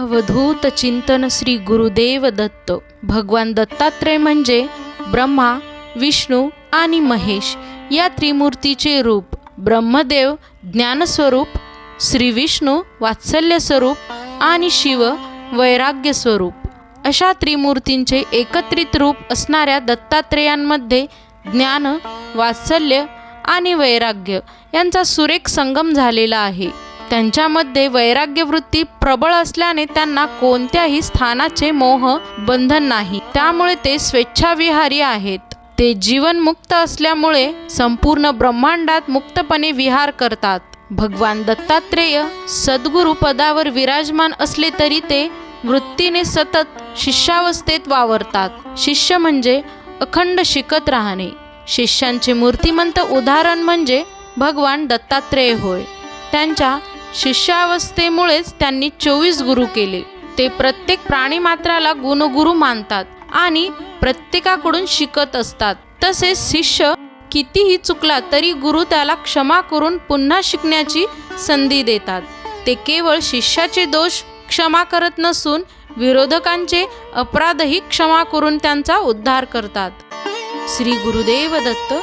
अवधूत चिंतन श्री गुरुदेव दत्त. भगवान दत्तात्रय म्हणजे ब्रह्मा विष्णू आणि महेश या त्रिमूर्तीचे रूप. ब्रह्मदेव ज्ञानस्वरूप श्री विष्णू वात्सल्य स्वरूप आणि शिव वैराग्य स्वरूप. अशा त्रिमूर्तींचे एकत्रित रूप असणाऱ्या दत्तात्रेयांमध्ये ज्ञान वात्सल्य आणि वैराग्य यांचा सुरेख संगम झालेला आहे. त्यांच्यामध्ये वैराग्य वृत्ती प्रबळ असल्याने त्यांना कोणत्याही स्थानाचे मोह बंधन नाही. त्यामुळे ते स्वेच्छाविहारी आहेत. ते जीवनमुक्त असल्यामुळे संपूर्ण ब्रह्मांडात मुक्तपणे विहार करतात. भगवान दत्तात्रेय सद्गुरु पदावर विराजमान असले तरी ते वृत्तीने सतत शिष्यावस्थेत वावरतात. शिष्य म्हणजे अखंड शिकत राहणे. शिष्यांचे मूर्तिमंत उदाहरण म्हणजे भगवान दत्तात्रेय होय. त्यांच्या शिष्यावस्थेमुळेच त्यांनी चोवीस गुरु केले. ते प्रत्येक प्राणीमात्राला गुणगुरु मानतात आणि प्रत्येकाकडून शिकत असतात. तसेच शिष्य कितीही चुकला तरी गुरु त्याला क्षमा करून पुन्हा शिकण्याची संधी देतात. ते केवळ शिष्याचे दोष क्षमा करत नसून विरोधकांचे अपराधही क्षमा करून त्यांचा उद्धार करतात. श्री गुरुदेव दत्त